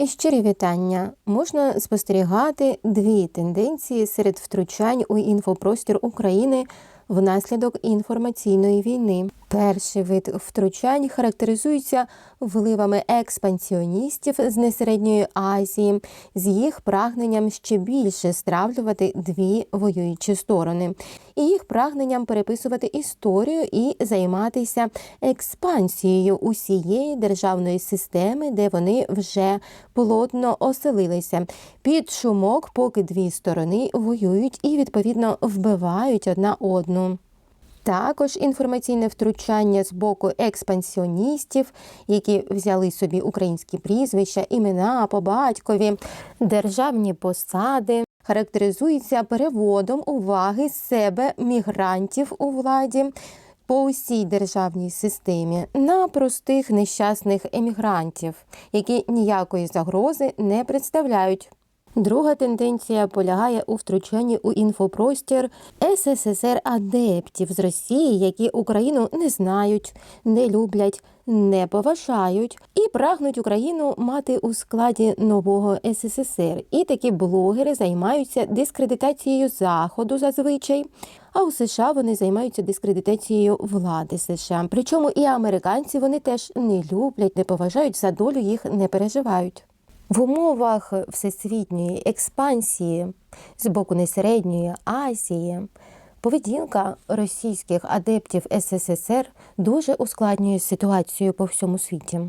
І щирі вітання. Можна спостерігати дві тенденції серед втручань у інфопростір України внаслідок інформаційної війни. Перший вид втручань характеризується вливами експансіоністів з несередньої Азії, з їх прагненням ще більше стравлювати дві воюючі сторони, і їх прагненням переписувати історію і займатися експансією усієї державної системи, де вони вже плотно оселилися. Під шумок, поки дві сторони воюють і відповідно вбивають одна одну. Також інформаційне втручання з боку експансіоністів, які взяли собі українські прізвища, імена по батькові, державні посади, характеризується переводом уваги себе мігрантів у владі по усій державній системі на простих нещасних емігрантів, які ніякої загрози не представляють. Друга тенденція полягає у втручанні у інфопростір СССР адептів з Росії, які Україну не знають, не люблять, не поважають і прагнуть Україну мати у складі нового СССР. І такі блогери займаються дискредитацією Заходу зазвичай. А у США вони займаються дискредитацією влади США. Причому і американці вони теж не люблять, не поважають за долю їх не переживають. В умовах всесвітньої експансії з боку несередньої Азії поведінка російських адептів СССР дуже ускладнює ситуацію по всьому світі.